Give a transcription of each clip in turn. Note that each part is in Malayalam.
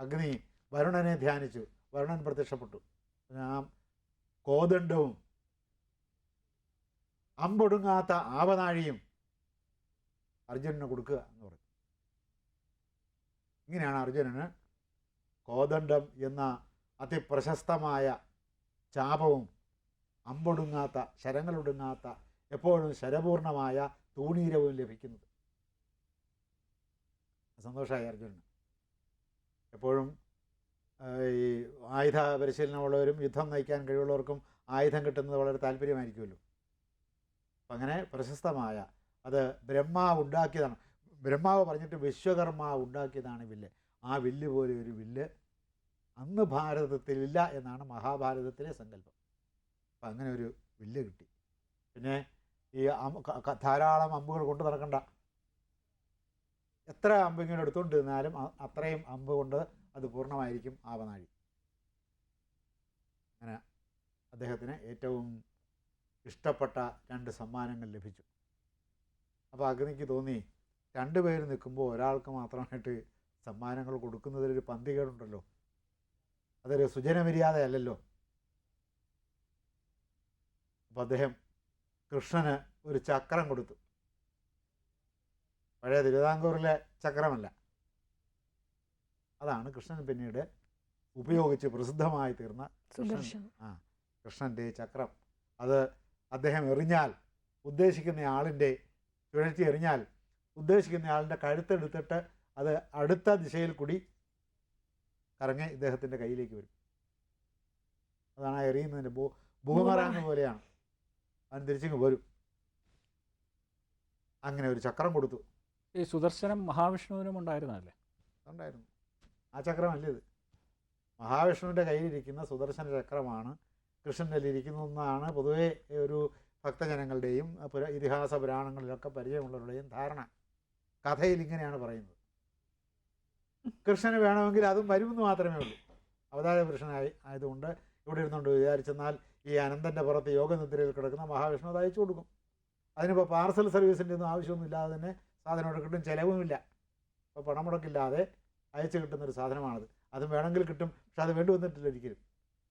അഗ്നി വരുണനെ ധ്യാനിച്ചു. വരുണൻ പ്രത്യക്ഷപ്പെട്ടു. കോദണ്ഡവും അമ്പൊടുങ്ങാത്ത ആവനാഴിയും അർജുനന് കൊടുക്കുക എന്ന് പറഞ്ഞു. ഇങ്ങനെയാണ് അർജുനന് കോദണ്ഡം എന്ന അതിപ്രശസ്തമായ ചാപവും അമ്പൊടുങ്ങാത്ത ശരങ്ങളൊടുങ്ങാത്ത എപ്പോഴും ശരപൂർണമായ തൂണീരവും ലഭിക്കുന്നത്. സന്തോഷമായി അർജുനന്. എപ്പോഴും ഈ ആയുധ പരിശീലനമുള്ളവരും യുദ്ധം നയിക്കാൻ കഴിവുള്ളവർക്കും ആയുധം കിട്ടുന്നത് വളരെ താല്പര്യമായിരിക്കുമല്ലോ. അങ്ങനെ പ്രശസ്തമായ അത് ബ്രഹ്മാവ് ഉണ്ടാക്കിയതാണ്. ബ്രഹ്മാവ് പറഞ്ഞിട്ട് വിശ്വകർമ്മ ഉണ്ടാക്കിയതാണ് വില്ല്. ആ വില്ല് പോലെ ഒരു വില്ല് അന്ന് ഭാരതത്തിലില്ല എന്നാണ് മഹാഭാരതത്തിലെ സങ്കല്പം. അപ്പം അങ്ങനെ ഒരു വില്ല് കിട്ടി. പിന്നെ ഈ ധാരാളം അമ്പുകൾ കൊണ്ടു നടക്കണ്ട. എത്ര അമ്പ് ഇങ്ങനെ എടുത്തുകൊണ്ട് അത്രയും അമ്പ് കൊണ്ട് അത് പൂർണമായിരിക്കും ആവനാഴി. അങ്ങനെ അദ്ദേഹത്തിന് ഏറ്റവും ഇഷ്ടപ്പെട്ട രണ്ട് സമ്മാനങ്ങൾ ലഭിച്ചു. അപ്പോൾ അഗ്നിക്ക് തോന്നി രണ്ട് പേര് നിൽക്കുമ്പോൾ ഒരാൾക്ക് മാത്രമായിട്ട് സമ്മാനങ്ങൾ കൊടുക്കുന്നതിലൊരു പന്തികേടുണ്ടല്ലോ അതൊരു സുജനമര്യാദയല്ലല്ലോ അപ്പോൾ അദ്ദേഹം കൃഷ്ണന് ഒരു ചക്രം കൊടുത്തു. പഴയ തിരുവിതാംകൂറിലെ ചക്രമല്ല. അതാണ് കൃഷ്ണൻ പിന്നീട് ഉപയോഗിച്ച് പ്രസിദ്ധമായി തീർന്ന കൃഷ്ണൻ. ആ കൃഷ്ണന്റെ ചക്രം. അത് അദ്ദേഹം എറിഞ്ഞാൽ ഉദ്ദേശിക്കുന്ന ആളിന്റെ ചുഴറ്റി എറിഞ്ഞാൽ ഉദ്ദേശിക്കുന്ന ആളിന്റെ കഴുത്തെടുത്തിട്ട് അത് അടുത്ത ദിശയിൽ കൂടി കറങ്ങി ഇദ്ദേഹത്തിന്റെ കയ്യിലേക്ക് വരും. അതാണ് ആ എറിയുന്നതിന്റെ ഭൂ ഭൂമറാങ് പോലെയാണ്. അവൻ തിരിച്ചിങ്ങ് വരും. അങ്ങനെ ഒരു ചക്രം കൊടുത്തു. ഈ സുദർശനം മഹാവിഷ്ണുവിനും ഉണ്ടായിരുന്നല്ലേ ഉണ്ടായിരുന്നു. ആ ചക്രമല്ല ഇത്? മഹാവിഷ്ണുവിന്റെ കയ്യിലിരിക്കുന്ന സുദർശന ചക്രമാണ് കൃഷ്ണന്റെ കയ്യിലിരിക്കുന്നതെന്നാണ് പൊതുവേ ഒരു ഭക്തജനങ്ങളുടെയും പുര ഇതിഹാസ പുരാണങ്ങളിലൊക്കെ പരിചയമുള്ളവരുടെയും ധാരണ. കഥയിൽ ഇങ്ങനെയാണ് പറയുന്നത്. കൃഷ്ണന് വേണമെങ്കിൽ അതും വരുമെന്ന് മാത്രമേ ഉള്ളൂ. അവതാര പുരുഷനായി ആയതുകൊണ്ട് ഇവിടെ ഇരുന്നുകൊണ്ട് വിചാരിച്ചെന്നാൽ ഈ അനന്തന്റെ പുറത്ത് യോഗനിദ്രയിൽ കിടക്കുന്ന മഹാവിഷ്ണു അത് അയച്ചു കൊടുക്കും. അതിനിപ്പോൾ പാർസൽ സർവീസിന്റെ ഒന്നും ആവശ്യമൊന്നുമില്ലാതെ തന്നെ സാധനം എടുക്കട്ടും കിട്ടും ചിലവുമില്ല. അപ്പോൾ പണം മുടക്കില്ലാതെ അയച്ചു കിട്ടുന്നൊരു സാധനമാണത്. അതും വേണമെങ്കിൽ കിട്ടും പക്ഷെ അത് വേണ്ടി വന്നിട്ടില്ല ഒരിക്കലും.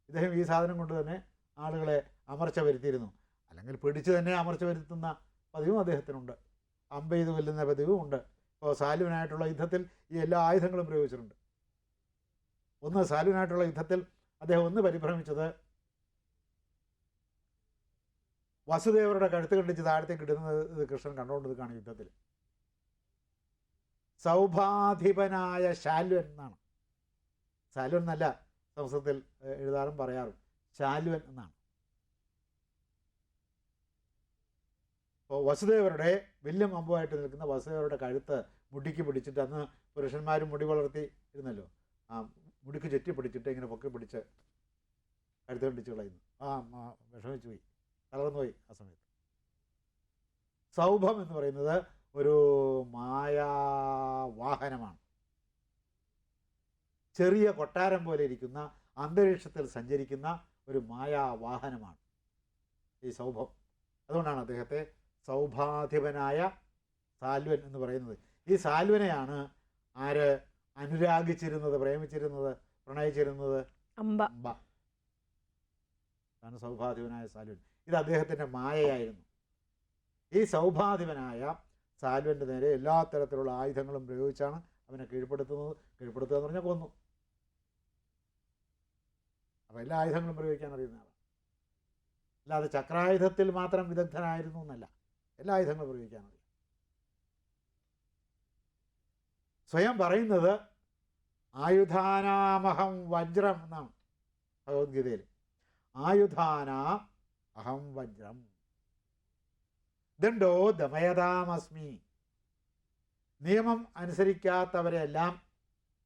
ഇദ്ദേഹം ഈ സാധനം കൊണ്ട് തന്നെ ആളുകളെ അമർച്ച വരുത്തിയിരുന്നു. അല്ലെങ്കിൽ പിടിച്ച് തന്നെ അമർച്ച വരുത്തുന്ന പതിവും അദ്ദേഹത്തിനുണ്ട്. അമ്പ ചെയ്ത് കൊല്ലുന്ന പതിവും ഉണ്ട്. ഇപ്പോൾ സാലുവിനായിട്ടുള്ള യുദ്ധത്തിൽ ഈ എല്ലാ ആയുധങ്ങളും പ്രയോഗിച്ചിട്ടുണ്ട്. ഒന്ന് സാലുവിനായിട്ടുള്ള യുദ്ധത്തിൽ അദ്ദേഹം ഒന്ന് പരിഭ്രമിച്ചത് വസുദേവരുടെ കഴുത്ത് കണ്ടിച്ച് താഴത്തേക്ക് ഇടുന്നത് കൃഷ്ണൻ കണ്ടുകൊണ്ടിരിക്കുകയാണ് യുദ്ധത്തിൽ. സൗഭാധിപനായ ശാലുവൻ എന്നാണ്. ശാലുവൻ എന്നല്ല സംസ്കൃതത്തിൽ എഴുതാറും പറയാറും. ശാലുവൻ എന്നാണ്. അപ്പോൾ വസുദേവരുടെ വലിയ അമ്പുമായിട്ട് നിൽക്കുന്ന വസുദേവരുടെ കഴുത്ത് മുടിക്ക് പിടിച്ചിട്ട് അന്ന് പുരുഷന്മാരും മുടി വളർത്തി ഇരുന്നല്ലോ. ആ മുടിക്ക് ചുറ്റി പിടിച്ചിട്ട് ഇങ്ങനെ പൊക്കി പിടിച്ച് കഴുത്ത് പിടിച്ച് കളയുന്നു. ആ, വിഷമിച്ചു പോയി. തളർന്നു പോയി ആ സമയത്ത്. സൗഭം എന്ന് പറയുന്നത് ഒരു മായാവാഹനമാണ്. ചെറിയ കൊട്ടാരം പോലെ ഇരിക്കുന്ന അന്തരീക്ഷത്തിൽ സഞ്ചരിക്കുന്ന ഒരു മായാവാഹനമാണ് ഈ സൗഭം. അതുകൊണ്ടാണ് അദ്ദേഹത്തെ സൗഭാധിപനായ സാൽവൻ എന്ന് പറയുന്നത്. ഈ സാൽവനെയാണ് ആര് അനുരാഗിച്ചിരുന്നത് പ്രേമിച്ചിരുന്നത് പ്രണയിച്ചിരുന്നത്? അമ്പ അമ്പ അതാണ് സൗഭാധിപനായ സാൽവൻ. ഇത് അദ്ദേഹത്തിന്റെ മായയായിരുന്നു. ഈ സൗഭാധിപനായ സാൽവന്റെ നേരെ എല്ലാ തരത്തിലുള്ള ആയുധങ്ങളും പ്രയോഗിച്ചാണ് അവനെ കീഴ്പ്പെടുത്തുന്നത്. കീഴ്പ്പെടുത്തുക എന്ന് പറഞ്ഞാൽ കൊന്നു. അപ്പോൾ എല്ലാ ആയുധങ്ങളും പ്രയോഗിക്കാൻ അറിയുന്ന ആളാണ്. അല്ലാതെ ചക്രായുധത്തിൽ മാത്രം വിദഗ്ധനായിരുന്നു എന്നല്ല. എല്ലാ ആയുധങ്ങളും പ്രയോഗിക്കാൻ അറിയാം. സ്വയം പറയുന്നത് ആയുധാനാമഹം വജ്രം എന്നാണ് ഭഗവത്ഗീതയിൽ. ആയുധാന അഹം വജ്രം. ദണ്ഡോ ദമയതാമസ്മി നിയമം അനുസരിക്കാത്തവരെല്ലാം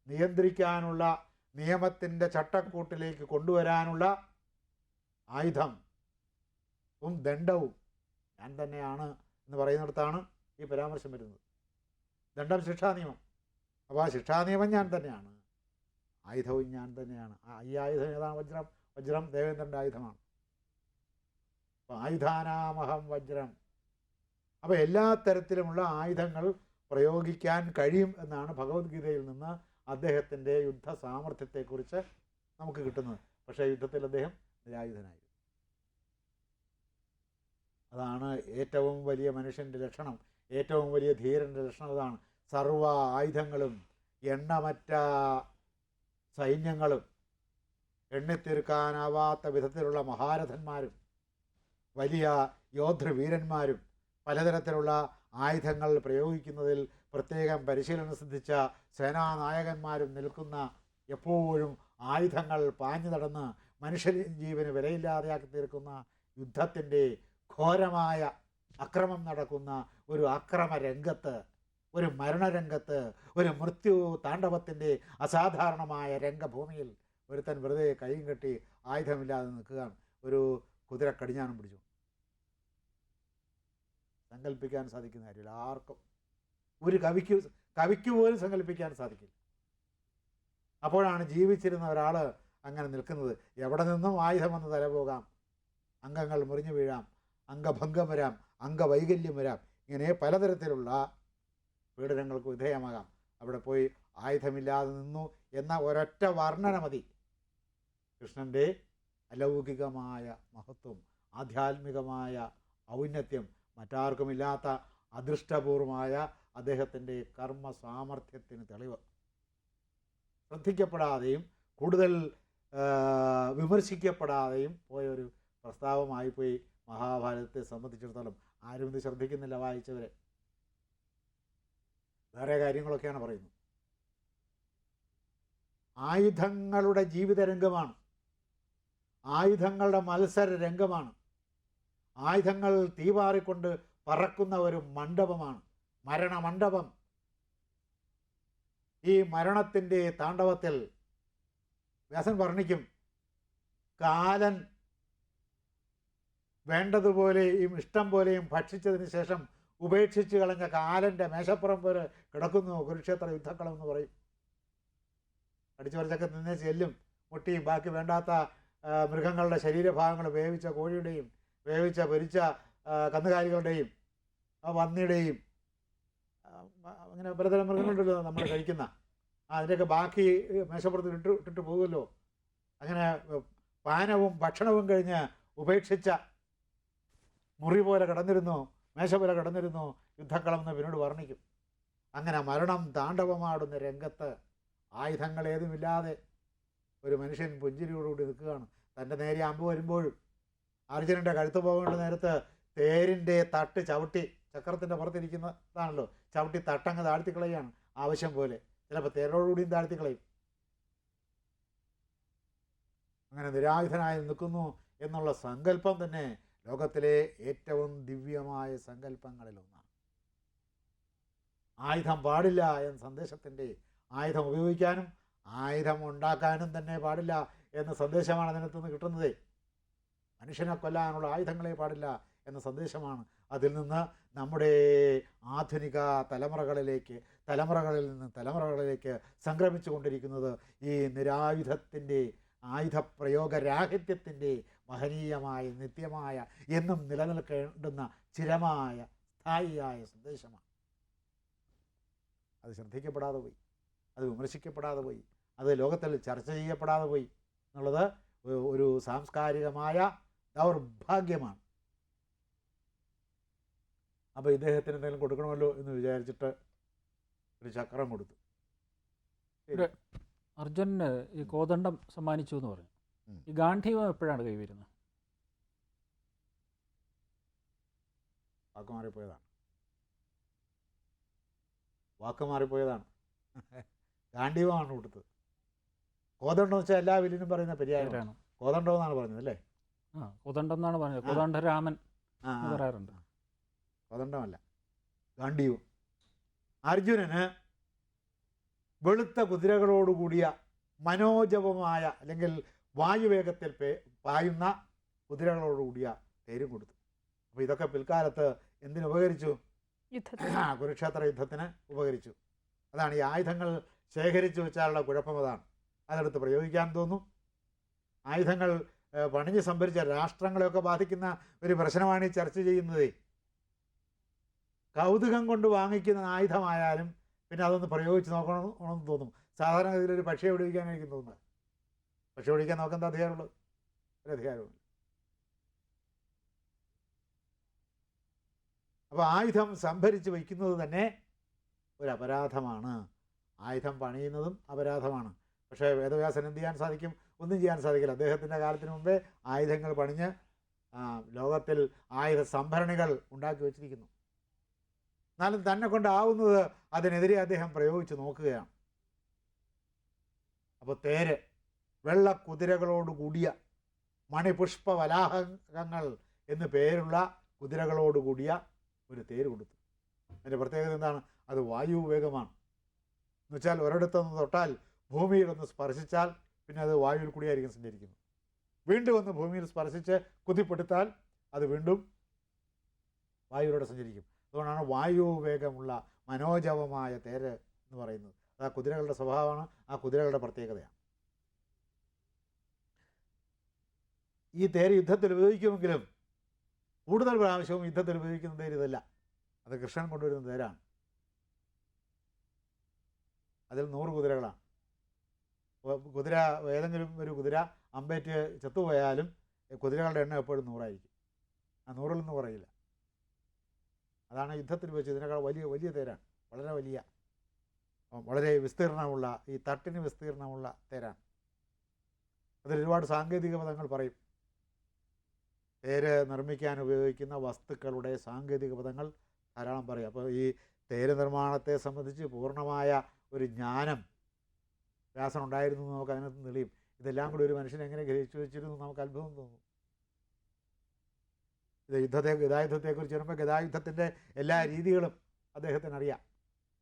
നിയന്ത്രിക്കാനുള്ള നിയമത്തിന്റെ ചട്ടക്കൂട്ടിലേക്ക് കൊണ്ടുവരാനുള്ള ആയുധം. ഉം ദണ്ഡവും. ഞാൻ തന്നെയാണ് എന്ന് പറയുന്നിടത്താണ് ഈ പരാമർശം വരുന്നത്. ദണ്ഡം ശിക്ഷാ നിയമം. അപ്പോൾ ആ ശിക്ഷാ നിയമം ഞാൻ തന്നെയാണ്. ആയുധവും ഞാൻ തന്നെയാണ്. ആ ഈ ആയുധം ഏതാണ്? വജ്രം. വജ്രം ദേവേന്ദ്രന്റെ ആയുധമാണ്. അപ്പോൾ ആയുധാനാമഹം വജ്രം. അപ്പോൾ എല്ലാ തരത്തിലുമുള്ള ആയുധങ്ങൾ പ്രയോഗിക്കാൻ കഴിയും എന്നാണ് ഭഗവത്ഗീതയിൽ നിന്ന് അദ്ദേഹത്തിന്റെ യുദ്ധ സാമർഥ്യത്തെക്കുറിച്ച് നമുക്ക് കിട്ടുന്നത്. പക്ഷേ യുദ്ധത്തിൽ അദ്ദേഹം നിരായുധനായി. അതാണ് ഏറ്റവും വലിയ മനുഷ്യന്റെ ലക്ഷണം. ഏറ്റവും വലിയ ധീരന്റെ ലക്ഷണം അതാണ്. സർവ ആയുധങ്ങളും എണ്ണമറ്റ സൈന്യങ്ങളും എണ്ണിത്തീർക്കാനാവാത്ത വിധത്തിലുള്ള മഹാരഥന്മാരും വലിയ യോദ്ധൃവീരന്മാരും പലതരത്തിലുള്ള ആയുധങ്ങൾ പ്രയോഗിക്കുന്നതിൽ പ്രത്യേകം പരിശീലനം സിദ്ധിച്ച സേനാനായകന്മാരും നിൽക്കുന്ന എപ്പോഴും ആയുധങ്ങൾ പാഞ്ഞു നടന്ന് മനുഷ്യ ജീവന് വിലയില്ലാതെയാക്കി തീർക്കുന്ന യുദ്ധത്തിന്റെ ഘോരമായ അക്രമം നടക്കുന്ന ഒരു അക്രമ രംഗത്ത് ഒരു മരണരംഗത്ത് ഒരു മൃത്യു താണ്ഡവത്തിന്റെ അസാധാരണമായ രംഗഭൂമിയിൽ ഒരുത്തൻ വെറുതെ കൈയും കെട്ടി ആയുധമില്ലാതെ നിൽക്കുകയാണ്. ഒരു കുതിര കടിഞ്ഞാണം പിടിച്ചു. സങ്കല്പിക്കാൻ സാധിക്കുന്ന കാര്യമില്ല. ആർക്കും ഒരു കവിക്ക് കവിക്ക് പോലും സങ്കല്പിക്കാൻ സാധിക്കില്ല. അപ്പോഴാണ് ജീവിച്ചിരുന്ന ഒരാൾ അങ്ങനെ നിൽക്കുന്നത്. എവിടെ നിന്നും ആയുധം വന്ന് തലപോകാം അംഗങ്ങൾ മുറിഞ്ഞു വീഴാം. അംഗഭംഗം വരാം. അംഗവൈകല്യം വരാം. ഇങ്ങനെ പലതരത്തിലുള്ള പീഡനങ്ങൾക്ക് വിധേയമാകാം. അവിടെ പോയി ആയുധമില്ലാതെ നിന്നു എന്ന ഒരൊറ്റ വർണന മതി. കൃഷ്ണന്റെ അലൗകികമായ മഹത്വം ആധ്യാത്മികമായ ഔന്നത്യം മറ്റാർക്കുമില്ലാത്ത അദൃഷ്ടപൂർവമായ അദ്ദേഹത്തിന്റെ കർമ്മ സാമർഥ്യത്തിന് തെളിവ്. ശ്രദ്ധിക്കപ്പെടാതെയും കൂടുതൽ വിമർശിക്കപ്പെടാതെയും പോയൊരു പ്രസ്താവമായിപ്പോയി മഹാഭാരതത്തെ സംബന്ധിച്ചിടത്തോളം. ആരും ഇത് ശ്രദ്ധിക്കുന്നില്ല വായിച്ചവരെ. വേറെ കാര്യങ്ങളൊക്കെയാണ് പറയുന്നത്. ആയുധങ്ങളുടെ ജീവിത രംഗമാണ് ആയുധങ്ങളുടെ മത്സര രംഗമാണ് ആയുധങ്ങൾ തീവാറിക്കൊണ്ട് പറക്കുന്ന ഒരു മണ്ഡപമാണ് മരണമണ്ഡപം. ഈ മരണത്തിന്റെ താണ്ഡവത്തിൽ വ്യാസൻ വർണിക്കും കാലൻ വേണ്ടതുപോലെയും ഇഷ്ടം പോലെയും ഭക്ഷിച്ചതിന് ശേഷം ഉപേക്ഷിച്ച് കളഞ്ഞ കാലന്റെ മേശപ്പുറം പോലെ കിടക്കുന്നു കുരുക്ഷേത്ര യുദ്ധക്കളം എന്ന് പറയും. അടിച്ചു പറിച്ചൊക്കെ നിന്നേ ചെല്ലും. മുട്ടിയും ബാക്കി വേണ്ടാത്ത മൃഗങ്ങളുടെ ശരീരഭാഗങ്ങൾ വേവിച്ച കോഴിയുടെയും വേവിച്ച പൊരിച്ച കന്നുകാലികളുടെയും വന്നിയുടെയും അങ്ങനെ പലതരം മൃഗങ്ങളുണ്ടല്ലോ നമ്മൾ കഴിക്കുന്ന. അതിന്റെയൊക്കെ ബാക്കി മേശപ്പുറത്ത് ഇട്ട് ഇട്ടിട്ട് പോകുമല്ലോ. അങ്ങനെ പാനവും ഭക്ഷണവും കഴിഞ്ഞ് ഉപേക്ഷിച്ച മുറി പോലെ കിടന്നിരുന്നു മേശ പോലെ കിടന്നിരുന്നു യുദ്ധക്കളം എന്ന് പിന്നീട് വർണിക്കും. അങ്ങനെ മരണം താണ്ഡവമാടുന്ന രംഗത്ത് ആയുധങ്ങൾ ഏതുമില്ലാതെ ഒരു മനുഷ്യൻ പുഞ്ചിരിയോടുകൂടി നിൽക്കുകയാണ്. തന്റെ നേരെ അമ്പ് വരുമ്പോഴും അർജുനന്റെ കഴുത്ത് പോകേണ്ട നേരത്ത് തേരിന്റെ തട്ട് ചവിട്ടി ചക്രത്തിന്റെ പുറത്തിരിക്കുന്നതാണല്ലോ. ചവിട്ടി തട്ടങ്ങ് താഴ്ത്തിക്കളയാണ് ആവശ്യം പോലെ. ചിലപ്പോൾ തേരോടുകൂടിയും താഴ്ത്തിക്കളയും. അങ്ങനെ നിരായുധനായി നിൽക്കുന്നു എന്നുള്ള സങ്കല്പം തന്നെ ലോകത്തിലെ ഏറ്റവും ദിവ്യമായ സങ്കല്പങ്ങളിലൊന്നാണ്. ആയുധം പാടില്ല എന്ന സന്ദേശത്തിന്റെ ആയുധം ഉപയോഗിക്കാനും ആയുധം ഉണ്ടാക്കാനും തന്നെ പാടില്ല എന്ന സന്ദേശമാണ് അതിനകത്തുനിന്ന് കിട്ടുന്നത്. മനുഷ്യനെ കൊല്ലാനുള്ള ആയുധങ്ങളെ പാടില്ല എന്ന സന്ദേശമാണ് അതിൽ നിന്ന് നമ്മുടെ ആധുനിക തലമുറകളിലേക്ക് തലമുറകളിൽ നിന്ന് തലമുറകളിലേക്ക് സംക്രമിച്ചു കൊണ്ടിരിക്കുന്നത് ഈ നിരായുധത്തിന്റെ ആയുധപ്രയോഗ രാഹിത്യത്തിന്റെ മഹനീയമായ നിത്യമായ എന്നും നിലനിൽക്കേണ്ടുന്ന ചിരമായ സ്ഥായിയായ സന്ദേശമാണ്. അത് ശ്രദ്ധിക്കപ്പെടാതെ പോയി. അത് വിമർശിക്കപ്പെടാതെ പോയി. അത് ലോകത്തിൽ ചർച്ച ചെയ്യപ്പെടാതെ പോയി. എന്നുള്ളത് ഒരു സാംസ്കാരികമായ ദൗർഭാഗ്യമാണ്. അപ്പോൾ ഇദ്ദേഹത്തിന് എന്തെങ്കിലും കൊടുക്കണമല്ലോ എന്ന് വിചാരിച്ചിട്ട് ഒരു ചക്രം കൊടുത്തു. അർജുനന് ഈ കോദണ്ഡം സമ്മാനിച്ചു എന്ന് പറഞ്ഞു. ഈ ഗാന്ധിവം എപ്പോഴാണ് കൈവരുന്നത് വാക്ക് മാറിപ്പോയതാണ്. വാക്ക് മാറിപ്പോയതാണ്. ഗാന്ഡീവമാണ് കൊടുത്തത്. കോതണ്ടം വെച്ചാൽ എല്ലാ വില്ലിനും പറയുന്ന പെരിയാരാണ്. കോതണ്ടം എന്നാണ് പറഞ്ഞത് അല്ലേ? ആ കോദണ്ഡം എന്നാണ് പറഞ്ഞത് കുതണ്ട കോദണ്ഡരാമൻ എന്ന്. പറയാറുണ്ട്. കുതണ്ടമല്ല. ഗാന്ഡീവം അർജുനന് വെളുത്ത കുതിരകളോടുകൂടിയ മനോജപമായ അല്ലെങ്കിൽ വായുവേഗത്തിൽ പേ പായുന്ന കുതിരകളോടുകൂടിയ പേര് കൊടുത്തു. അപ്പോൾ ഇതൊക്കെ പിൽക്കാലത്ത് എന്തിനു ഉപകരിച്ചു? ആ, കുരുക്ഷേത്ര യുദ്ധത്തിന് ഉപകരിച്ചു. അതാണ് ഈ ആയുധങ്ങൾ ശേഖരിച്ചു വെച്ചാലുള്ള കുഴപ്പം അതാണ്. അതെടുത്ത് പ്രയോഗിക്കാൻ തോന്നും. ആയുധങ്ങൾ പണിഞ്ഞ് സംഭരിച്ച രാഷ്ട്രങ്ങളെയൊക്കെ ബാധിക്കുന്ന ഒരു പ്രശ്നമാണ് ഈ ചർച്ച ചെയ്യുന്നത്. കൗതുകം കൊണ്ട് വാങ്ങിക്കുന്ന ആയുധമായാലും പിന്നെ അതൊന്ന് പ്രയോഗിച്ച് നോക്കണമെന്ന് തോന്നും. സാധാരണഗതിയിൽ ഒരു പക്ഷിയെ പിടിക്കാനായിരിക്കും തോന്നുന്നത്. പക്ഷി പിടിക്കാൻ നമുക്ക് അധികാരമുള്ളൂ ഒരു അധികാരമുണ്ട് അപ്പോൾ ആയുധം സംഭരിച്ച് വയ്ക്കുന്നത് തന്നെ ഒരു അപരാധമാണ്. ആയുധം പണിയുന്നതും അപരാധമാണ്. പക്ഷേ വേദവ്യാസൻ എന്ത് ചെയ്യാൻ സാധിക്കും? ഒന്നും ചെയ്യാൻ സാധിക്കില്ല. അദ്ദേഹത്തിന്റെ കാലത്തിന് മുമ്പേ ആയുധങ്ങൾ പണിഞ്ഞ് ലോകത്തിൽ ആയുധ സംഭരണികൾ ഉണ്ടാക്കി വച്ചിരിക്കുന്നു. എന്നാലും തന്നെ കൊണ്ടാവുന്നത് അതിനെതിരെ അദ്ദേഹം പ്രയോഗിച്ച് നോക്കുകയാണ്. അപ്പോൾ തേര് വെള്ള കുതിരകളോട് കൂടിയ മണിപുഷ്പ വലാഹകങ്ങൾ എന്ന് പേരുള്ള കുതിരകളോട് കൂടിയ ഒരു തേര് കൊടുത്തു. അതിന്റെ പ്രത്യേകത എന്താണ്? അത് വായുവേഗമാണ് എന്നുവെച്ചാൽ ഒരിടത്തൊന്ന് തൊട്ടാൽ ഭൂമിയിലൊന്ന് സ്പർശിച്ചാൽ പിന്നെ അത് വായുവിൽ കൂടിയായിരിക്കും സഞ്ചരിക്കുന്നത്. വീണ്ടും ഒന്ന് ഭൂമിയിൽ സ്പർശിച്ച് കുതിപ്പെടുത്താൽ അത് വീണ്ടും വായുവിലൂടെ സഞ്ചരിക്കും. അതുകൊണ്ടാണ് വായു വേഗമുള്ള മനോജവമായ തേര് എന്ന് പറയുന്നത്. അത് ആ കുതിരകളുടെ സ്വഭാവമാണ് ആ കുതിരകളുടെ പ്രത്യേകതയാണ്. ഈ തേര് യുദ്ധത്തിൽ ഉപയോഗിക്കുമെങ്കിലും കൂടുതൽ പ്രാവശ്യവും യുദ്ധത്തിൽ ഉപയോഗിക്കുന്ന തേര് ഇതല്ല. അത് കൃഷ്ണൻ കൊണ്ടുവരുന്ന തേരാണ്. അതിൽ നൂറ് കുതിരകളാണ്. കുതിര ഏതെങ്കിലും ഒരു കുതിര അമ്പേറ്റ് ചത്തുപോയാലും കുതിരകളുടെ എണ്ണം എപ്പോഴും നൂറായിരിക്കും. ആ നൂറിലൊന്നും കുറയില്ല. അതാണ് യുദ്ധത്തിൽ വെച്ച് ഇതിനേക്കാൾ വലിയ വലിയ തേരാണ്. വളരെ വലിയ വളരെ വിസ്തീർണമുള്ള ഈ തട്ടിന് വിസ്തീർണമുള്ള തേരാണ്. അതിൽ ഒരുപാട് സാങ്കേതിക പദങ്ങൾ പറയും. തേര് നിർമ്മിക്കാൻ ഉപയോഗിക്കുന്ന വസ്തുക്കളുടെ സാങ്കേതിക പദങ്ങൾ ധാരാളം പറയും. അപ്പോൾ ഈ തേര് നിർമ്മാണത്തെ സംബന്ധിച്ച് പൂർണമായ ഒരു ജ്ഞാനം വ്യാസം ഉണ്ടായിരുന്നു എന്ന് നമുക്ക് അതിനകത്ത് തെളിയും. ഇതെല്ലാം കൂടി ഒരു മനുഷ്യനെ എങ്ങനെ ഗ്രഹിച്ചു വെച്ചിരുന്നു നമുക്ക് അത്ഭുതം തോന്നും. ഇത് യുദ്ധത്തെ ഗതായുദ്ധത്തെക്കുറിച്ച് വരുമ്പോൾ ഗതായുദ്ധത്തിന്റെ എല്ലാ രീതികളും അദ്ദേഹത്തിന് അറിയാം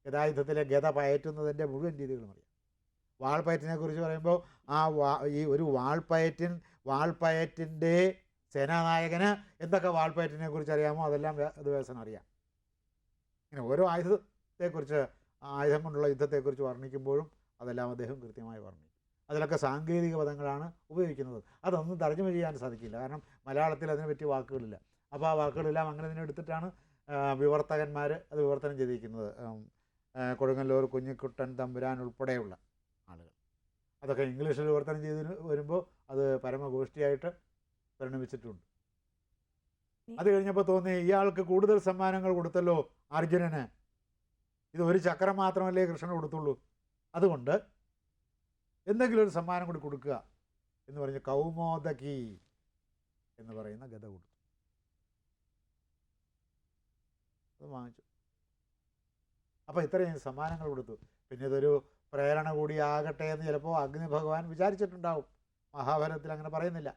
ഗതായുദ്ധത്തിലെ ഗത പയറ്റുന്നതിന്റെ മുഴുവൻ രീതികളും അറിയാം. വാൾപ്പയറ്റിനെ കുറിച്ച് പറയുമ്പോൾ ആ വാ ഈ ഒരു വാൾപ്പയറ്റിൻ വാൾപ്പയറ്റിന്റെ സേനാനായകന് എന്തൊക്കെ വാൾപ്പയറ്റിനെ കുറിച്ച് അറിയാമോ അതെല്ലാം അത് വ്യാസന് അറിയാം ഇങ്ങനെ ഓരോ ആയുധത്തെക്കുറിച്ച് ആയുധം കൊണ്ടുള്ള യുദ്ധത്തെക്കുറിച്ച് വർണിക്കുമ്പോഴും അതെല്ലാം അദ്ദേഹം കൃത്യമായി പറഞ്ഞു. അതിലൊക്കെ സാങ്കേതിക പദങ്ങളാണ് ഉപയോഗിക്കുന്നത്. അതൊന്നും തർജമ ചെയ്യാൻ സാധിക്കില്ല. കാരണം മലയാളത്തിൽ അതിനെ പറ്റിയ വാക്കുകളില്ല. അപ്പോൾ ആ വാക്കുകളെല്ലാം അങ്ങനെ തന്നെ എടുത്തിട്ടാണ് വിവർത്തകന്മാർ അത് വിവർത്തനം ചെയ്തിരിക്കുന്നത്. കൊടുങ്ങല്ലൂർ കുഞ്ഞിക്കുട്ടൻ തമ്പുരാൻ ഉൾപ്പെടെയുള്ള ആളുകൾ. അതൊക്കെ ഇംഗ്ലീഷിൽ വിവർത്തനം ചെയ്ത് വരുമ്പോൾ അത് പരമഗോഷ്ഠിയായിട്ട് പരിണമിച്ചിട്ടുണ്ട്. അത് കഴിഞ്ഞപ്പോൾ തോന്നി ഇയാൾക്ക് കൂടുതൽ സമ്മാനങ്ങൾ കൊടുത്തല്ലോ അർജുനന്. ഇത് ഒരു ചക്രം മാത്രമല്ലേ കൃഷ്ണൻ കൊടുത്തുള്ളൂ. അതുകൊണ്ട് എന്തെങ്കിലും ഒരു സമ്മാനം കൂടി കൊടുക്കുക എന്ന് പറഞ്ഞ് കൗമോദകി എന്ന് പറയുന്ന ഗത കൊടുത്തു. അത് വാങ്ങിച്ചു. അപ്പോൾ ഇത്രയും സമ്മാനങ്ങൾ കൊടുത്തു. പിന്നെ ഇതൊരു പ്രേരണ കൂടി ആകട്ടെ എന്ന് ചിലപ്പോൾ അഗ്നി ഭഗവാൻ വിചാരിച്ചിട്ടുണ്ടാവും. മഹാഭാരതത്തിൽ അങ്ങനെ പറയുന്നില്ല.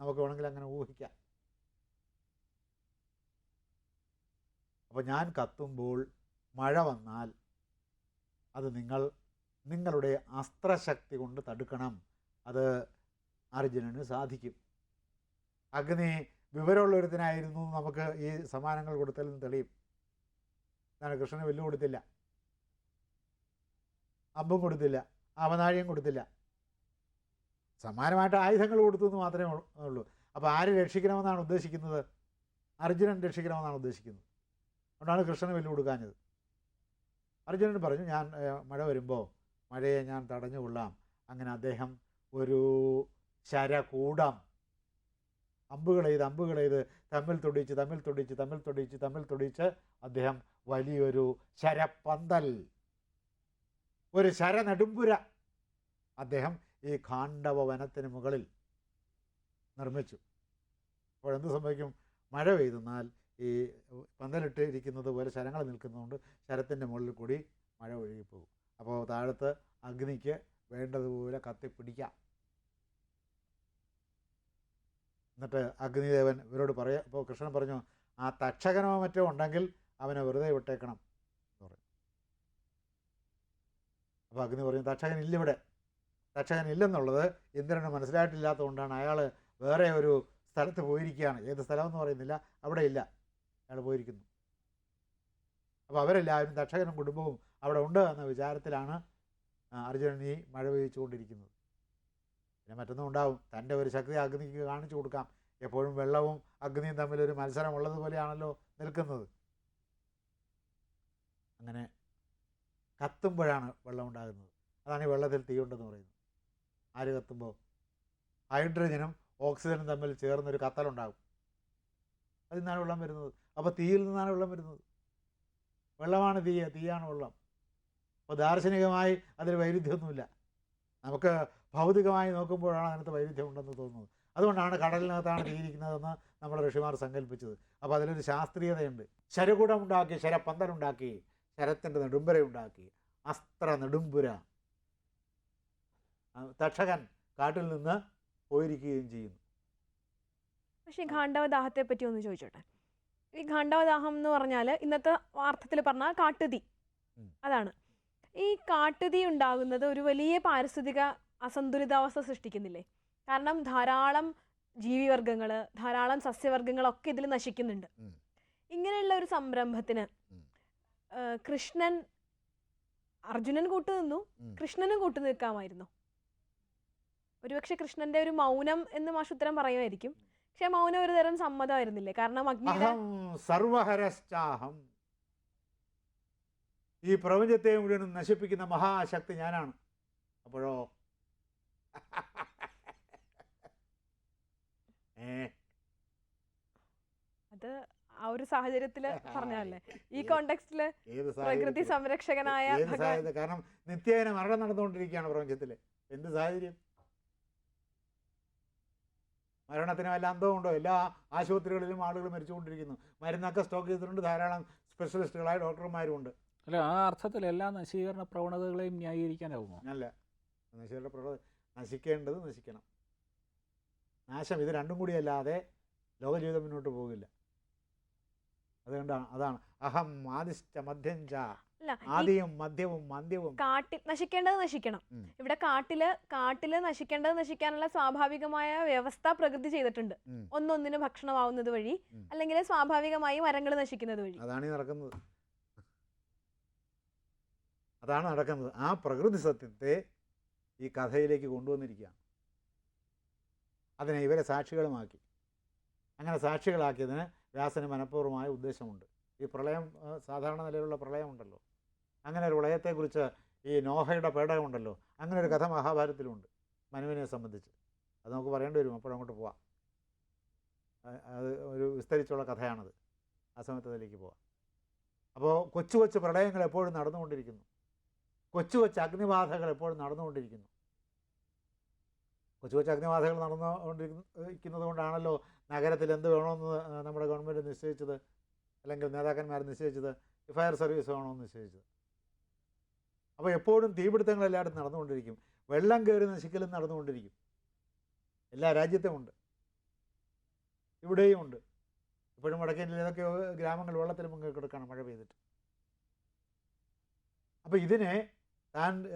നമുക്ക് വേണമെങ്കിൽ അങ്ങനെ ഊഹിക്കാം. അപ്പോൾ ഞാൻ കത്തുമ്പോൾ മഴ വന്നാൽ അത് നിങ്ങൾ നിങ്ങളുടെ അസ്ത്രശക്തി കൊണ്ട് തടുക്കണം. അത് അർജുനന് സാധിക്കും. അഗ്നി വിവരമുള്ളൊരുത്തിനായിരുന്നു നമുക്ക് ഈ സമ്മാനങ്ങൾ കൊടുത്തലും തെളിയും. എന്താണ് കൃഷ്ണന് വെല്ലു കൊടുത്തില്ല. അമ്പും കൊടുത്തില്ല. അവനാഴിയും കൊടുത്തില്ല. സമാനമായിട്ട് ആയുധങ്ങൾ കൊടുത്തു എന്ന് മാത്രമേ ഉള്ളൂ അപ്പോൾ ആര് രക്ഷിക്കണമെന്നാണ് ഉദ്ദേശിക്കുന്നത്? അർജുനൻ രക്ഷിക്കണമെന്നാണ് ഉദ്ദേശിക്കുന്നത്. അതുകൊണ്ടാണ് കൃഷ്ണന് വെല്ലു കൊടുക്കാഞ്ഞത്. അർജുനൻ പറഞ്ഞു ഞാൻ മഴ വരുമ്പോൾ മഴയെ ഞാൻ തടഞ്ഞുകൊള്ളാം. അങ്ങനെ അദ്ദേഹം ഒരു ശര കൂടാം. അമ്പുകൾ ചെയ്ത് അമ്പുകൾ ചെയ്ത് തമ്മിൽ തൊടിച്ച് തമ്മിൽ തൊടിച്ച് തമ്മിൽ തൊടിച്ച് തമ്മിൽ തൊടിച്ച് അദ്ദേഹം വലിയൊരു ശരപ്പന്തൽ ഒരു ശര നെടുമ്പുര അദ്ദേഹം ഈ ഖാണ്ഡവ വനത്തിന് മുകളിൽ നിർമ്മിച്ചു. അപ്പോൾ എന്ത് സംഭവിക്കും? മഴ പെയ്തെന്നാൽ ഈ പന്തലിട്ട് ഇരിക്കുന്നത് പോലെ ശരങ്ങൾ നിൽക്കുന്നതുകൊണ്ട് ശരത്തിന്റെ മുകളിൽ കൂടി മഴ ഒഴുകിപ്പോകും. അപ്പോൾ താഴത്ത് അഗ്നിക്ക് വേണ്ടതുപോലെ കത്തിപ്പിടിക്കാം എന്നിട്ട് അഗ്നിദേവൻ ഇവരോട് പറയ ഇപ്പോൾ കൃഷ്ണൻ പറഞ്ഞു ആ തക്ഷകനോ മറ്റോ ഉണ്ടെങ്കിൽ അവനെ വെറുതെ വിട്ടേക്കണം. എന്ന് പറയും അപ്പോൾ അഗ്നി പറഞ്ഞു തക്ഷകൻ ഇല്ല ഇവിടെ. തക്ഷകൻ ഇല്ലെന്നുള്ളത് ഇന്ദ്രന് മനസ്സിലായിട്ടില്ലാത്തതുകൊണ്ടാണ്. അയാൾ വേറെ ഒരു സ്ഥലത്ത് പോയിരിക്കുകയാണ്. ഏത് സ്ഥലമെന്ന് പറയുന്നില്ല. അവിടെ ഇല്ല അയാൾ പോയിരിക്കുന്നു. അപ്പോൾ അവരെല്ലാവരും തക്ഷകനും കുടുംബവും അവിടെ ഉണ്ട് എന്ന വിചാരത്തിലാണ് അർജുനൻ ഈ മഴ പെയ്ച്ചുകൊണ്ടിരിക്കുന്നത് പിന്നെ മറ്റൊന്നും ഉണ്ടാവും. തന്റെ ഒരു ശക്തി അഗ്നിക്ക് കാണിച്ചു കൊടുക്കാം. എപ്പോഴും വെള്ളവും അഗ്നിയും തമ്മിലൊരു മത്സരം ഉള്ളതുപോലെയാണല്ലോ നിൽക്കുന്നത്. അങ്ങനെ കത്തുമ്പോഴാണ് വെള്ളം ഉണ്ടാകുന്നത്. അതാണ് ഈ വെള്ളത്തിൽ തീയുണ്ടെന്ന് പറയുന്നത്. ആര് കത്തുമ്പോൾ? ഹൈഡ്രജനും ഓക്സിജനും തമ്മിൽ ചേർന്നൊരു കത്തലുണ്ടാകും. അതിൽ നിന്നാണ് വെള്ളം വരുന്നത്. അപ്പോൾ തീയിൽ നിന്നാണ് വെള്ളം വരുന്നത്. വെള്ളമാണ് തീയ തീയാണ് വെള്ളം. അപ്പോൾ ദാർശനികമായി അതിൽ വൈരുദ്ധ്യമൊന്നുമില്ല. നമുക്ക് ഭൗതികമായി നോക്കുമ്പോഴാണ് അതിനകത്ത് വൈരുദ്ധ്യം ഉണ്ടെന്ന് തോന്നുന്നത്. അതുകൊണ്ടാണ് കടലിനകത്താണ് തീയിരിക്കുന്നതെന്ന് നമ്മുടെ ഋഷിമാർ സങ്കല്പിച്ചത്. അപ്പോൾ അതിലൊരു ശാസ്ത്രീയതയുണ്ട്. ശരകുടമുണ്ടാക്കി ശരപ്പന്തലുണ്ടാക്കി ശരത്തിന്റെ നെടുമ്പുര ഉണ്ടാക്കി അസ്ത്ര നെടുമ്പുര. തക്ഷകൻ കാട്ടിൽ നിന്ന് പോയിരിക്കുകയും ചെയ്യുന്നു. പക്ഷേ ഈ ഗാണ്ഡവദാഹത്തെ പറ്റി ഒന്ന് ചോദിച്ചോട്ടെ? ഈ ഖാണ്ഡവദാഹം എന്ന് പറഞ്ഞാൽ ഇന്നത്തെ വാർത്തത്തിൽ പറഞ്ഞാൽ കാട്ടുതീ. അതാണ്. ഈ കാട്ടുതീ ഉണ്ടാകുന്നത് ഒരു വലിയ പാരിസ്ഥിതിക അസന്തുലിതാവസ്ഥ സൃഷ്ടിക്കുന്നില്ലേ? കാരണം ധാരാളം ജീവിവർഗങ്ങൾ ധാരാളം സസ്യവർഗങ്ങളൊക്കെ ഇതിൽ നശിക്കുന്നുണ്ട്. ഇങ്ങനെയുള്ള ഒരു സംരംഭത്തിന് കൃഷ്ണൻ അർജുനൻ കൂട്ടുനിന്നു നിന്നു. കൃഷ്ണനും കൂട്ടു നിൽക്കാമായിരുന്നു. ഒരുപക്ഷെ കൃഷ്ണന്റെ ഒരു മൗനം എന്ന് മാഷുത്തരം പറയുമായിരിക്കും. പക്ഷെ മൗനം ഒരു തരം സമ്മതമായിരുന്നില്ലേ? കാരണം അഗ്നി സർവഹരശ്ചാഹം ഈ പ്രപഞ്ചത്തെ മുഴുവനും നശിപ്പിക്കുന്ന മഹാശക്തി ഞാനാണ്. അപ്പോഴോ? അത് ആ ഒരു സാഹചര്യത്തിൽ പറഞ്ഞല്ലേ ഈ കോണ്ടെക്സ്റ്റിൽ പ്രകൃതി സംരക്ഷകനായ കാരണം നിത്യേന മരണം നടന്നുകൊണ്ടിരിക്കുകയാണ് പ്രപഞ്ചത്തിൽ. എന്ത് സാഹചര്യം? മരണത്തിന് വല്ല അന്തമുണ്ടോ എല്ലാ ആശുപത്രികളിലും ആളുകൾ മരിച്ചുകൊണ്ടിരിക്കുന്നു. മരുന്നൊക്കെ സ്റ്റോക്ക് ചെയ്തിട്ടുണ്ട്. ധാരാളം സ്പെഷ്യലിസ്റ്റുകളായ ഡോക്ടർമാരും ഉണ്ട്. അല്ല ആ അർത്ഥത്തിൽ എല്ലാ നശീകരണ പ്രവണതകളെയും ന്യായീകരിക്കാനാവുമോ? അല്ല. നശീകരണ പ്രവണത നശിക്കേണ്ടത് നശിക്കണം. നാശം ഇത് രണ്ടും കൂടി അല്ലാതെ ലോകജീവിതം മുന്നോട്ട് പോകില്ല. അതുകൊണ്ടാണ് അതാണ്. അഹം ആദിഷ്ട മധ്യം ച ആദിയും മധ്യവും മന്ത്യവും. കാട്ടിൽ നശിക്കേണ്ടത് നശിക്കണം. ഇവിടെ കാട്ടിൽ കാട്ടിൽ നശിക്കേണ്ടത് നശിക്കാനുള്ള സ്വാഭാവികമായ വ്യവസ്ഥ പ്രകൃതി ചെയ്തിട്ടുണ്ട്. ഒന്നൊന്നിന് ഭക്ഷണമാവുന്നത് വഴി അല്ലെങ്കിൽ സ്വാഭാവികമായി മരങ്ങൾ നശിക്കുന്നത് വഴി. അതാണ് നടക്കുന്നത്. അതാണ് നടക്കുന്നത്. ആ പ്രകൃതി സത്യത്തെ ഈ കഥയിലേക്ക് കൊണ്ടുവന്നിരിക്കുകയാണ്. അതിനെ ഇവരെ സാക്ഷികളുമാക്കി. അങ്ങനെ സാക്ഷികളാക്കിയതിന് വ്യാസന് മനഃപൂർവമായ ഉദ്ദേശമുണ്ട്. ഈ പ്രളയം സാധാരണ നിലയിലുള്ള പ്രളയമുണ്ടല്ലോ. അങ്ങനെ ഒരു പ്രളയത്തെക്കുറിച്ച് ഈ നോഹയുടെ പേടകമുണ്ടല്ലോ. അങ്ങനെ ഒരു കഥ മഹാഭാരതത്തിലുണ്ട് മനുവിനെ സംബന്ധിച്ച്. അത് നമുക്ക് പറയേണ്ടി വരും. അപ്പോഴങ്ങോട്ട് പോവാം. അത് ഒരു വിസ്തരിച്ചുള്ള കഥയാണത്. ആ സമയത്ത് അതിലേക്ക് പോവാം. അപ്പോൾ കൊച്ചു കൊച്ചു പ്രളയങ്ങൾ എപ്പോഴും നടന്നുകൊണ്ടിരിക്കുന്നു. കൊച്ചു കൊച്ചു അഗ്നിബാധകൾ എപ്പോഴും നടന്നുകൊണ്ടിരിക്കുന്നു. കൊച്ചു കൊച്ചു അഗ്നിബാധകൾ നടന്നുകൊണ്ടിരിക്കുന്നത് കൊണ്ടാണല്ലോ നഗരത്തിൽ എന്ത് വേണമെന്ന് നമ്മുടെ ഗവൺമെന്റ് നിശ്ചയിച്ചത് അല്ലെങ്കിൽ നേതാക്കന്മാർ നിശ്ചയിച്ചത് ഫയർ സർവീസ് വേണമെന്ന് നിശ്ചയിച്ചത്. അപ്പോൾ എപ്പോഴും തീപിടുത്തങ്ങൾ എല്ലായിടത്തും നടന്നുകൊണ്ടിരിക്കും. വെള്ളം കയറി നശിക്കലും നടന്നുകൊണ്ടിരിക്കും. എല്ലാ രാജ്യത്തും ഉണ്ട്. ഇവിടെയും ഉണ്ട്. ഇപ്പോഴും വടക്കേ ഇന്ത്യയിൽ ഗ്രാമങ്ങൾ വെള്ളത്തിൽ മുങ്ങി കിടക്കുകയാണ് മഴ പെയ്തിട്ട്. അപ്പോൾ ഇതിനെ താൻ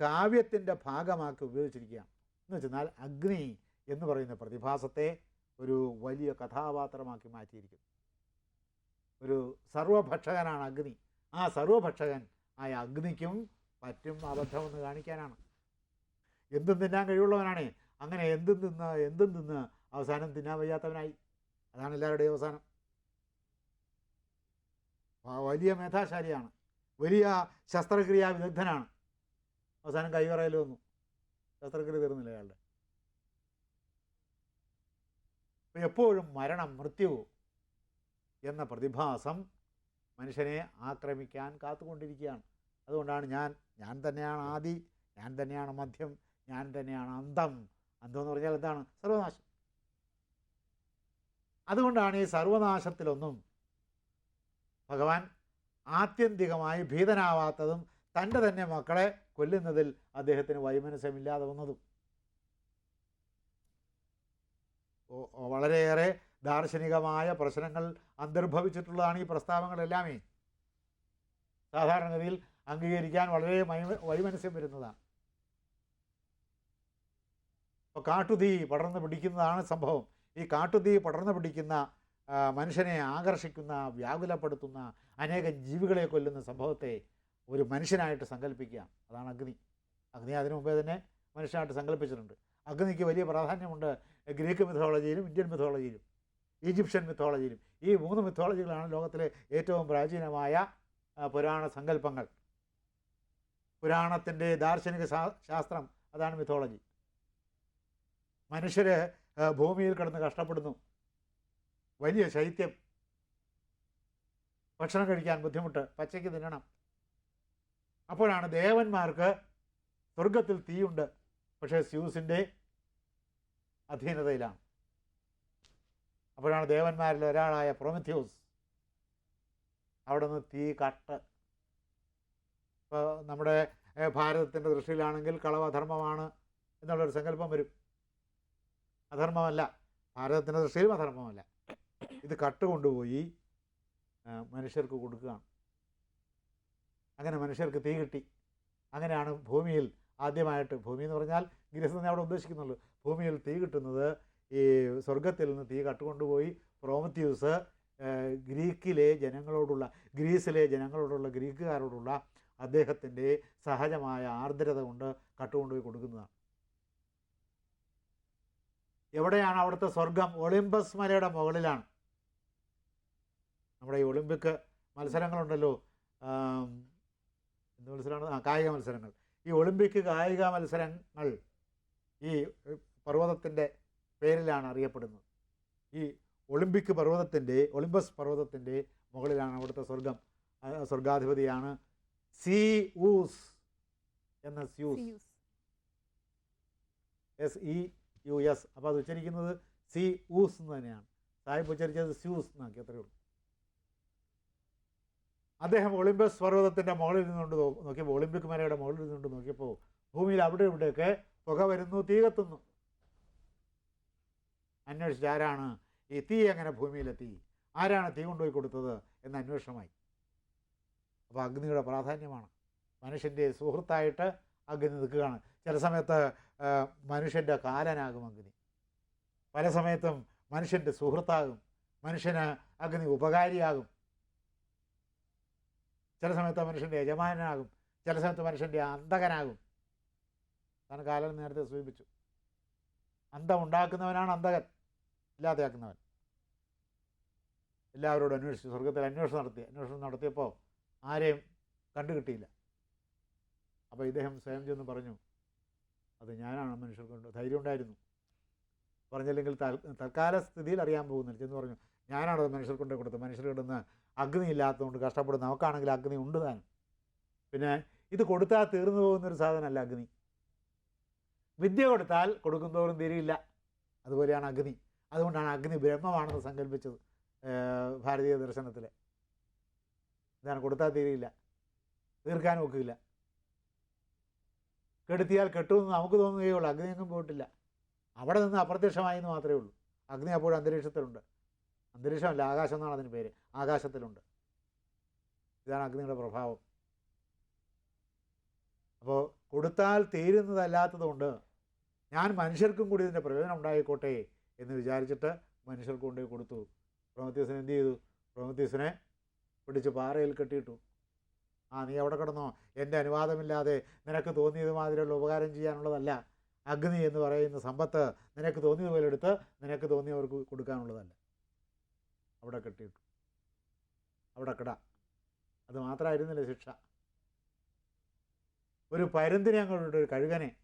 കാവ്യത്തിന്റെ ഭാഗമാക്കി ഉപയോഗിച്ചിരിക്കുകയാണ്. എന്ന് വെച്ചെന്നാൽ അഗ്നി എന്ന് പറയുന്ന പ്രതിഭാസത്തെ ഒരു വലിയ കഥാപാത്രമാക്കി മാറ്റിയിരിക്കുന്നു. ഒരു സർവഭക്ഷകനാണ് അഗ്നി. ആ സർവഭക്ഷകൻ ആയ അഗ്നിക്കും പറ്റും അബദ്ധമെന്ന് കാണിക്കാനാണ്. എന്തും തിന്നാൻ കഴിവുള്ളവനാണേ. അങ്ങനെ എന്തും തിന്ന് എന്തും തിന്ന് അവസാനം തിന്നാൻ വയ്യാത്തവനായി. അതാണ് എല്ലാവരുടെയും അവസാനം. വലിയ മേധാശാലിയാണ്. വലിയ ശസ്ത്രക്രിയാ വിദഗ്ധനാണ് അവസാനം കൈവറയിൽ വന്നു. ശസ്ത്രക്രിയ തീർന്നില്ല അയാളുടെ എപ്പോഴും മരണം മൃത്യു എന്ന പ്രതിഭാസം മനുഷ്യനെ ആക്രമിക്കാൻ കാത്തുകൊണ്ടിരിക്കുകയാണ്. അതുകൊണ്ടാണ് ഞാൻ ഞാൻ തന്നെയാണ് ആദി ഞാൻ തന്നെയാണ് മധ്യം ഞാൻ തന്നെയാണ് അന്തം. അന്തം എന്ന് പറഞ്ഞാൽ എന്താണ്? സർവനാശം. അതുകൊണ്ടാണ് ഈ സർവനാശത്തിലൊന്നും ഭഗവാൻ ആത്യന്തികമായി ഭീതനാവാത്തതും തന്റെ തന്നെ മക്കളെ കൊല്ലുന്നതിൽ അദ്ദേഹത്തിന് വൈമനസ്യമില്ലാതെ വന്നതും. വളരെയേറെ ദാർശനികമായ പ്രശ്നങ്ങൾ അന്തർഭവിച്ചിട്ടുള്ളതാണ് ഈ പ്രസ്താവങ്ങളെല്ലാമേ സാധാരണഗതിയിൽ അംഗീകരിക്കാൻ വളരെ വൈമനസ്യം വരുന്നതാണ്. ഇപ്പോൾ കാട്ടുതീ പടർന്നു പിടിക്കുന്നതാണ് സംഭവം. ഈ കാട്ടുതീ പടർന്നു പിടിക്കുന്ന മനുഷ്യനെ ആകർഷിക്കുന്ന വ്യാകുലപ്പെടുത്തുന്ന അനേകം ജീവികളെ കൊല്ലുന്ന സംഭവത്തെ ഒരു മനുഷ്യനായിട്ട് സങ്കല്പിക്കുക. അതാണ് അഗ്നി. അഗ്നി അതിനു മുമ്പേ തന്നെ മനുഷ്യനായിട്ട് സങ്കല്പിച്ചിട്ടുണ്ട്. അഗ്നിക്ക് വലിയ പ്രാധാന്യമുണ്ട് ഗ്രീക്ക് മിഥോളജിയിലും ഇന്ത്യൻ മിഥോളജിയിലും ഈജിപ്ഷ്യൻ മിഥോളജിയിലും ഈ മൂന്ന് മിഥോളജികളാണ് ലോകത്തിലെ ഏറ്റവും പ്രാചീനമായ പുരാണ സങ്കല്പങ്ങൾ. പുരാണത്തിന്റെ ദാർശനിക ശാസ്ത്രം അതാണ് മിഥോളജി മനുഷ്യർ ഭൂമിയിൽ കിടന്ന് കഷ്ടപ്പെടുന്നു. വലിയ ശൈത്യം. ഭക്ഷണം കഴിക്കാൻ ബുദ്ധിമുട്ട്. പച്ചയ്ക്ക് തിന്നണം. അപ്പോഴാണ് ദേവന്മാർക്ക് സ്വർഗത്തിൽ തീയുണ്ട്. പക്ഷേ സ്യൂസിന്റെ അധീനതയിലാണ്. അപ്പോഴാണ് ദേവന്മാരിൽ ഒരാളായ പ്രൊമഥ്യൂസ് അവിടെ നിന്ന് തീ കട്ട്. ഇപ്പോൾ നമ്മുടെ ഭാരതത്തിന്റെ ദൃഷ്ടിയിലാണെങ്കിൽ കളവ് അധർമ്മമാണ് എന്നുള്ളൊരു സങ്കല്പം വരും. അധർമ്മമല്ല. ഭാരതത്തിന്റെ ദൃഷ്ടിയിലും അധർമ്മമല്ല. ഇത് കട്ട് കൊണ്ടുപോയി മനുഷ്യർക്ക് കൊടുക്കുകയാണ്. അങ്ങനെ മനുഷ്യർക്ക് തീ കിട്ടി. അങ്ങനെയാണ് ഭൂമിയിൽ ആദ്യമായിട്ട് ഭൂമി എന്ന് പറഞ്ഞാൽ ഗിരിസ് തന്നെ അവിടെ ഉദ്ദേശിക്കുന്നുള്ളൂ. ഭൂമിയിൽ തീ കിട്ടുന്നത് ഈ സ്വർഗത്തിൽ നിന്ന് തീ കട്ടുകൊണ്ടുപോയി പ്രോമത്യൂസ് ഗ്രീക്കിലെ ജനങ്ങളോടുള്ള ഗ്രീസിലെ ജനങ്ങളോടുള്ള ഗ്രീക്കുകാരോടുള്ള അദ്ദേഹത്തിന്റെ സഹജമായ ആർദ്രത കൊണ്ട് കട്ടുകൊണ്ടുപോയി കൊടുക്കുന്നതാണ്. എവിടെയാണ് അവിടുത്തെ സ്വർഗം ഒളിമ്പസ് മലയുടെ മുകളിലാണ്. നമ്മുടെ ഈ ഒളിമ്പിക് മത്സരങ്ങളുണ്ടല്ലോ. എന്ത് മത്സരമാണ്? ആ കായിക മത്സരങ്ങൾ. ഈ ഒളിമ്പിക് കായിക മത്സരങ്ങൾ ഈ പർവതത്തിന്റെ പേരിലാണ് അറിയപ്പെടുന്നത്. ഈ ഒളിമ്പിക് പർവതത്തിന്റെ ഒളിമ്പസ് പർവതത്തിന്റെ മുകളിലാണ് അവിടുത്തെ സ്വർഗം. സ്വർഗാധിപതിയാണ് സി ഊസ് എന്ന Zeus. S E U S അപ്പോൾ അത് ഉച്ചരിക്കുന്നത് സി ഊസ് എന്ന് തന്നെയാണ്. സാഹിബ് ഉച്ചരിച്ചത് സ്യൂസ് എന്നാക്കി അത്രയേ ഉള്ളൂ. അദ്ദേഹം ഒളിമ്പസ് പർവതത്തിന്റെ മുകളിൽ നിന്നുകൊണ്ട് നോക്കിയപ്പോൾ ഒളിമ്പിക് മലയുടെ മുകളിൽ നിന്നുകൊണ്ട് നോക്കിയപ്പോൾ ഭൂമിയിൽ അവിടെ ഇവിടെയൊക്കെ പുക വരുന്നു തീ കത്തുന്നു. അന്വേഷിച്ച് ആരാണ് ഈ തീ എങ്ങനെ ഭൂമിയിലെത്തി? ആരാണ് തീ കൊണ്ടുപോയി കൊടുത്തത് എന്ന അന്വേഷണമായി. അപ്പോൾ അഗ്നിയുടെ പ്രാധാന്യമാണ്. മനുഷ്യന്റെ സുഹൃത്തായിട്ട് അഗ്നി നിൽക്കുകയാണ്. ചില സമയത്ത് മനുഷ്യന്റെ കാലനാകും അഗ്നി. പല സമയത്തും മനുഷ്യന്റെ സുഹൃത്താകും. മനുഷ്യന് അഗ്നി ഉപകാരിയാകും. ചില സമയത്ത് മനുഷ്യന്റെ യജമാനാകും ചില സമയത്ത് മനുഷ്യന്റെ അന്ധകനാകും. അതാണ് കാലം നേരത്തെ സൂചിപ്പിച്ചു. അന്തം ഉണ്ടാക്കുന്നവനാണ് അന്തകൻ ഇല്ലാതെയാക്കുന്നവൻ. എല്ലാവരോടും അന്വേഷിച്ചു സ്വർഗത്തിൽ അന്വേഷണം നടത്തി. അന്വേഷണം നടത്തിയപ്പോൾ ആരെയും കണ്ടുകിട്ടിയില്ല. അപ്പോൾ ഇദ്ദേഹം സ്വയം ചെന്ന് പറഞ്ഞു അത് ഞാനാണ് മനുഷ്യർക്കുണ്ട് ധൈര്യം ഉണ്ടായിരുന്നു. പറഞ്ഞില്ലെങ്കിൽ തൽ- തൽക്കാല സ്ഥിതിയിൽ അറിയാൻ പോകുന്നില്ല. ചെന്ന് പറഞ്ഞു ഞാനാണത് മനുഷ്യർക്കൊണ്ട് കൊടുത്തത്. മനുഷ്യർ കിടന്ന് അഗ്നി ഇല്ലാത്തതുകൊണ്ട് കഷ്ടപ്പെടുന്നു. നമുക്കാണെങ്കിൽ അഗ്നി ഉണ്ട് താനും പിന്നെ ഇത് കൊടുത്താൽ തീർന്നു പോകുന്നൊരു സാധനമല്ല അഗ്നി. വിദ്യ കൊടുത്താൽ കൊടുക്കുന്നതോറും തീരില്ല. അതുപോലെയാണ് അഗ്നി. അതുകൊണ്ടാണ് അഗ്നി ബ്രഹ്മമാണെന്ന് സങ്കല്പിച്ചത് ഭാരതീയ ദർശനത്തിൽ ഇതാണ് കൊടുത്താൽ തീരില്ല തീർക്കാൻ ഒക്കില്ല. കെടുത്തിയാൽ കെട്ടുമെന്ന് നമുക്ക് തോന്നുകയുള്ളൂ അഗ്നി എങ്ങും പോയിട്ടില്ല. അവിടെ നിന്ന് അപ്രത്യക്ഷമായി എന്ന് മാത്രമേ ഉള്ളൂ. അഗ്നി അപ്പോഴും അന്തരീക്ഷത്തിലുണ്ട്. അന്തരീക്ഷമല്ല ആകാശം എന്നാണ് അതിന് പേര്. ആകാശത്തിലുണ്ട്. ഇതാണ് അഗ്നിയുടെ പ്രഭാവം. അപ്പോൾ കൊടുത്താൽ തീരുന്നതല്ലാത്തതുകൊണ്ട് ഞാൻ മനുഷ്യർക്കും കൂടി ഇതിന്റെ പ്രയോജനം ഉണ്ടായിക്കോട്ടെ എന്ന് വിചാരിച്ചിട്ട് മനുഷ്യർക്ക് കൊണ്ടുപോയി കൊടുത്തു. പ്രൊമത്തീസിനെ എന്ത് ചെയ്തു? പ്രൊമത്തീസിനെ പിടിച്ച് പാറയിൽ കെട്ടിയിട്ടു. ആ നീ അവിടെ കിടന്നോ? എന്റെ അനുവാദമില്ലാതെ നിനക്ക് തോന്നിയത് മാതിരിയുള്ള ഉപകാരം ചെയ്യാനുള്ളതല്ല. അഗ്നി എന്ന് പറയുന്ന സമ്പത്ത് നിനക്ക് തോന്നിയതുപോലെ എടുത്ത് നിനക്ക് തോന്നിയവർക്ക് കൊടുക്കാനുള്ളതല്ല. അവിടെ കെട്ടിയിട്ടു. അവിടെ കിട. അത് മാത്രമായിരുന്നില്ല ശിക്ഷ. ഒരു പരുന്തിനെ അങ്ങോട്ട് ഒരു കഴുകനെ.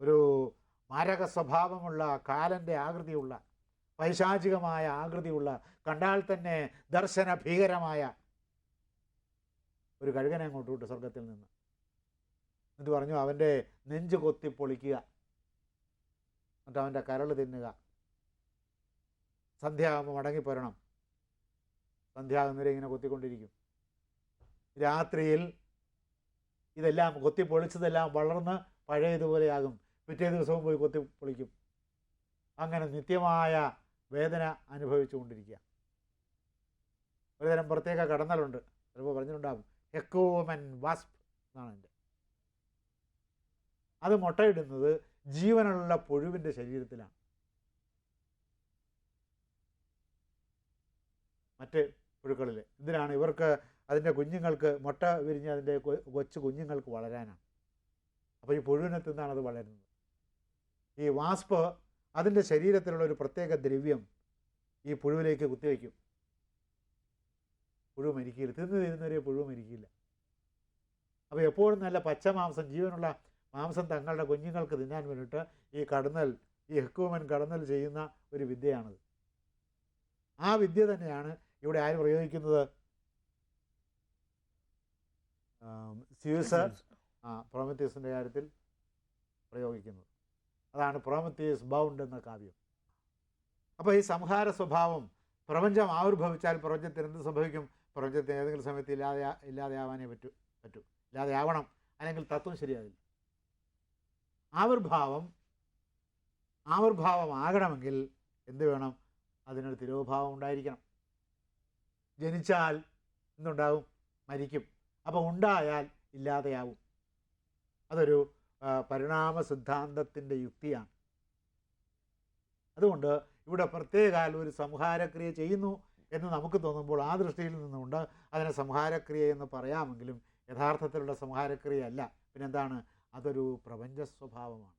ഒരു മാരക സ്വഭാവമുള്ള കാലന്റെ ആകൃതിയുള്ള പൈശാചികമായ ആകൃതിയുള്ള കണ്ടാൽ തന്നെ ദർശന ഭീകരമായ ഒരു കഴുകനെ അങ്ങോട്ട് വിട്ടു സ്വർഗത്തിൽ നിന്ന്. എന്നിട്ട് പറഞ്ഞു അവന്റെ നെഞ്ച് കൊത്തി പൊളിക്കുക. എന്നിട്ട് അവന്റെ കരൾ തിന്നുക. സന്ധ്യയാകുമ്പോൾ മടങ്ങിപ്പോരണം. സന്ധ്യയാകുന്നവരെ ഇങ്ങനെ കൊത്തിക്കൊണ്ടിരിക്കും. രാത്രിയിൽ ഇതെല്ലാം കൊത്തി പൊളിച്ചതെല്ലാം വളർന്ന് പഴയതുപോലെയാകും. പിറ്റേ ദിവസവും പോയി കൊത്തി പൊളിക്കും. അങ്ങനെ നിത്യമായ വേദന അനുഭവിച്ചുകൊണ്ടിരിക്കുക. ഒരുതരം പ്രത്യേക കടന്നലുണ്ട്. ചിലപ്പോൾ പറഞ്ഞിട്ടുണ്ടാകും എക്കോമൻ വാസ്പ് എന്നാണ് എന്റെ അത് മുട്ടയിടുന്നത് ജീവനുള്ള പുഴുവിന്റെ ശരീരത്തിലാണ്. മറ്റ് പുഴുക്കളിൽ എന്തിനാണ്? ഇവർക്ക് അതിന്റെ കുഞ്ഞുങ്ങൾക്ക് മുട്ട വിരിഞ്ഞ് അതിന്റെ കൊച്ചു കുഞ്ഞുങ്ങൾക്ക് വളരാനാണ്. അപ്പോൾ ഈ പുഴുവിനെ തിന്നാണ് അത് വളരുന്നത്. ഈ വാസ്പ് അതിന്റെ ശരീരത്തിലുള്ള ഒരു പ്രത്യേക ദ്രവ്യം ഈ പുഴുവിലേക്ക് കുത്തിവെക്കും. പുഴു മരിക്കില്ല. തിന്നു തീരുന്നവരെ പുഴു മരിക്കില്ല. അപ്പോൾ എപ്പോഴും നല്ല പച്ച മാംസം ജീവനുള്ള മാംസം തങ്ങളുടെ കുഞ്ഞുങ്ങൾക്ക് തിന്നാൻ വേണ്ടിയിട്ട് ഈ കടന്നൽ ഈ ഹെക്കുവമൻ കടന്നൽ ചെയ്യുന്ന ഒരു വിദ്യയാണത്. ആ വിദ്യ തന്നെയാണ് ഇവിടെ ആര് പ്രയോഗിക്കുന്നത്? സ്യൂസ് ആ പ്രോമത്തീസിന്റെ കാര്യത്തിൽ പ്രയോഗിക്കുന്നത്. അതാണ് പ്രോമത്തീസ് ബൗണ്ട് എന്ന കാവ്യം. അപ്പോൾ ഈ സംഹാര സ്വഭാവം പ്രപഞ്ചം ആവിർഭവിച്ചാൽ പ്രപഞ്ചത്തിന് എന്ത് സംഭവിക്കും? പ്രപഞ്ചത്തിന് ഏതെങ്കിലും സമയത്ത് ഇല്ലാതെ ഇല്ലാതെയാവാനേ പറ്റൂ പറ്റൂ. ഇല്ലാതെയാവണം അല്ലെങ്കിൽ തത്വം ശരിയാവില്ല ആവിർഭാവം ആവിർഭാവമാകണമെങ്കിൽ എന്ത് വേണം? അതിനൊരു തിരോഭാവം ഉണ്ടായിരിക്കണം. ജനിച്ചാൽ എന്തുണ്ടാവും? മരിക്കും. അപ്പോൾ ഉണ്ടായാൽ ഇല്ലാതെയാവും. അതൊരു പരിണാമ സിദ്ധാന്തത്തിന്റെ യുക്തിയാണ്. അതുകൊണ്ട് ഇവിടെ പ്രത്യേകാൽ ഒരു സംഹാരക്രിയ ചെയ്യുന്നു എന്ന് നമുക്ക് തോന്നുമ്പോൾ ആ ദൃഷ്ടിയിൽ നിന്നുകൊണ്ട് അതിനെ സംഹാരക്രിയ എന്ന് പറയാമെങ്കിലും യഥാർത്ഥത്തിലുള്ള സംഹാരക്രിയ അല്ല പിന്നെന്താണ്? അതൊരു പ്രപഞ്ച സ്വഭാവമാണ്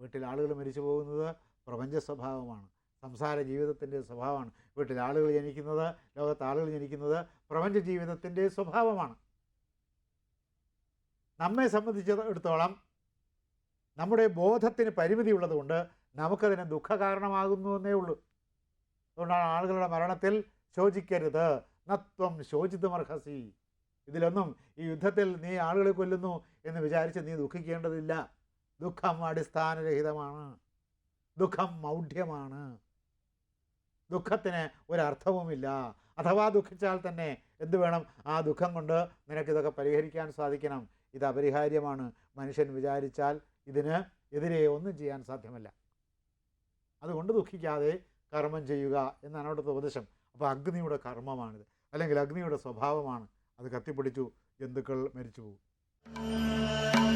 വീട്ടിൽ ആളുകൾ മരിച്ചു പോകുന്നത് പ്രപഞ്ച സ്വഭാവമാണ് സംസാര ജീവിതത്തിന്റെ സ്വഭാവമാണ്. വീട്ടിൽ ആളുകൾ ജനിക്കുന്നത് ലോകത്ത് ആളുകൾ ജനിക്കുന്നത് പ്രപഞ്ച ജീവിതത്തിന്റെ സ്വഭാവമാണ്. നമ്മെ സംബന്ധിച്ചിടത്തോളം നമ്മുടെ ബോധത്തിന് പരിമിതി ഉള്ളതുകൊണ്ട് നമുക്കതിന് ദുഃഖ കാരണമാകുന്നു എന്നേ ഉള്ളൂ. അതുകൊണ്ടാണ് ആളുകളുടെ മരണത്തിൽ ശോചിക്കരുത്. നത്വം ശോചിതമർഹസി. ഇതിലൊന്നും ഈ യുദ്ധത്തിൽ നീ ആളുകളെ കൊല്ലുന്നു എന്ന് വിചാരിച്ച് നീ ദുഃഖിക്കേണ്ടതില്ല. ദുഃഖം അടിസ്ഥാനരഹിതമാണ്. ദുഃഖം മൗഢ്യമാണ്. ദുഃഖത്തിന് ഒരർത്ഥവുമില്ല. അഥവാ ദുഃഖിച്ചാൽ തന്നെ എന്ത് വേണം? ആ ദുഃഖം കൊണ്ട് നിനക്കിതൊക്കെ പരിഹരിക്കാൻ സാധിക്കണം. ഇത് അപരിഹാര്യമാണ്. മനുഷ്യൻ വിചാരിച്ചാൽ ഇതിന് എതിരെ ഒന്നും ചെയ്യാൻ സാധ്യമല്ല. അതുകൊണ്ട് ദുഃഖിക്കാതെ കർമ്മം ചെയ്യുക എന്നാണ് അവിടുത്തെ ഉപദേശം. അപ്പോൾ അഗ്നിയുടെ കർമ്മമാണിത്. അല്ലെങ്കിൽ അഗ്നിയുടെ സ്വഭാവമാണ്. അത് കത്തിപ്പിടിച്ചു ജന്തുക്കൾ മരിച്ചു പോകും